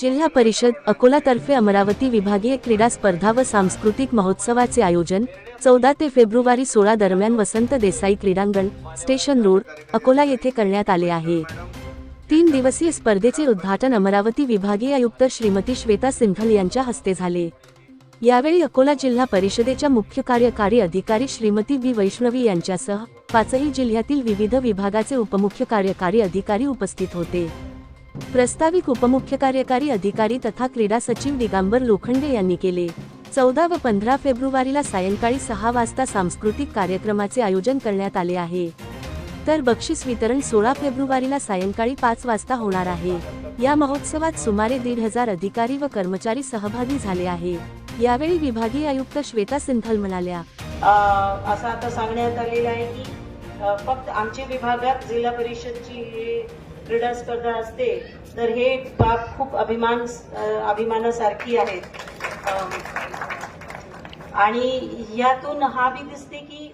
जिल्हा परिषद अकोलातर्फे अमरावती विभागीय क्रीडा स्पर्धा व सांस्कृतिक महोत्सवाचे आयोजन चौदा ते फेब्रुवारी सोळा दरम्यान वसंत देसाई क्रीडांगण स्टेशन रोड अकोला येथे करण्यात आले आहे. तीन दिवसीय स्पर्धेचे उद्घाटन अमरावती विभागीय आयुक्त श्रीमती श्वेता सिंघल यांच्या हस्ते झाले. यावेळी अकोला जिल्हा परिषदेच्या मुख्य कार्यकारी अधिकारी श्रीमती बी वैष्णवी यांच्यासह पाचही जिल्ह्यातील विविध विभागाचे उपमुख्य कार्यकारी अधिकारी उपस्थित होते. प्रस्ताविक उपमुख्य कार्यकारी अधिकारी तथा क्रीडा सचिव दिगांबर लोखंडे यांनी केले. चौदा व पंधरा फेब्रुवारीला सायंकाळी सहा वाजता सांस्कृतिक कार्यक्रमाचे आयोजन करण्यात आले आहे. तर बक्षीस वितरण सोळा फेब्रुवारीला सायंकाळी पाच वाजता होणार आहे. या महोत्सवात सुमारे दीड हजार अधिकारी व कर्मचारी सहभागी झाले आहे. यावेळी विभागीय आयुक्त श्वेता सिंथल म्हणाल्या. असं आता सांगण्यात आलेलं आहे की फक्त आमच्या विभागात जिल्हा परिषदची क्रीडा स्पर्धा असते तर हे बाब खूप अभिमान अभिमानासारखी आहे. आणि यातून हा बी दिसते की